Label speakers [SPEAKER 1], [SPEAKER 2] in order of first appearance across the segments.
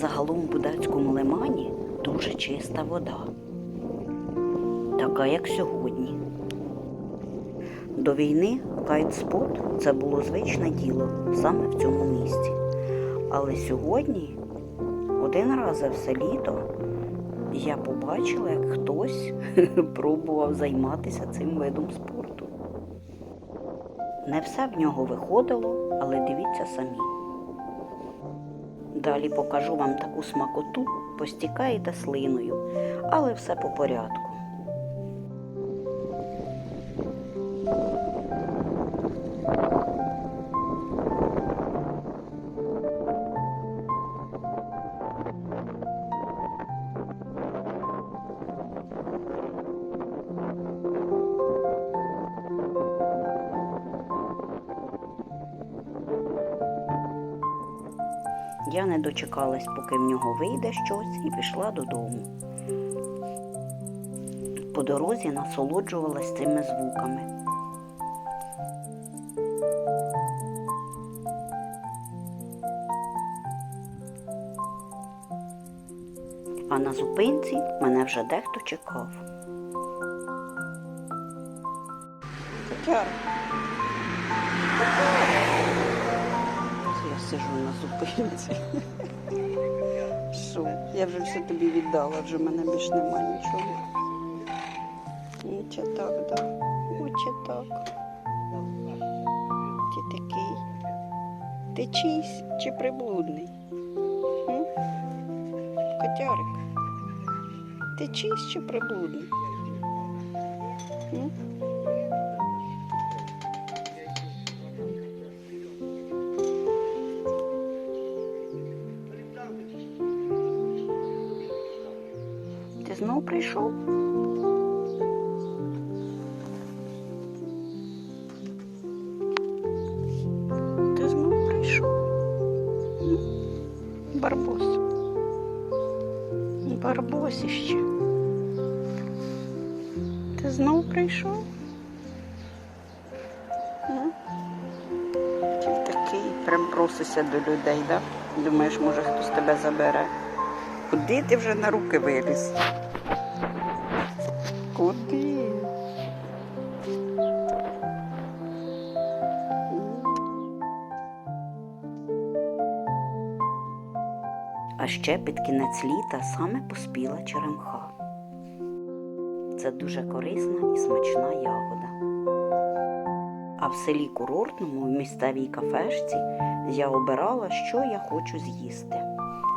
[SPEAKER 1] Загалом в Будацькому лимані дуже чиста вода, така як сьогодні. До війни кайтспот це було звичне діло саме в цьому місці. Але сьогодні, один раз за все літо, я побачила, як хтось пробував займатися цим видом спорту. Не все в нього виходило, але дивіться самі. Далі покажу вам таку смакоту, постікаєте слиною, але все по порядку. Я не дочекалась, поки в нього вийде щось, і пішла додому. По дорозі насолоджувалась цими звуками. А на зупинці мене вже дехто чекав.
[SPEAKER 2] Сижу на зупинці. Що? Я вже все тобі віддала, вже в мене більш нема нічого. Чи так, да? О, так. Ти такий. Ти чийсь чи приблудний? Котярик. Ти чийсь чи приблудний? М?
[SPEAKER 1] Ти знов прийшов? Ти знов прийшов. Барбос. Барбосіще. Ти знов прийшов?
[SPEAKER 2] Ти такий, прям просишся до людей, да? Думаєш, може хтось тебе забере. Куди ти вже на руки виліз? Куди?
[SPEAKER 1] А ще під кінець літа саме поспіла черемха. Це дуже корисна і смачна ягода. А в селі курортному, в місцевій кафешці, я обирала, що я хочу з'їсти.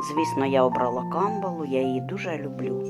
[SPEAKER 1] Звісно, я обрала камбалу, я її дуже люблю.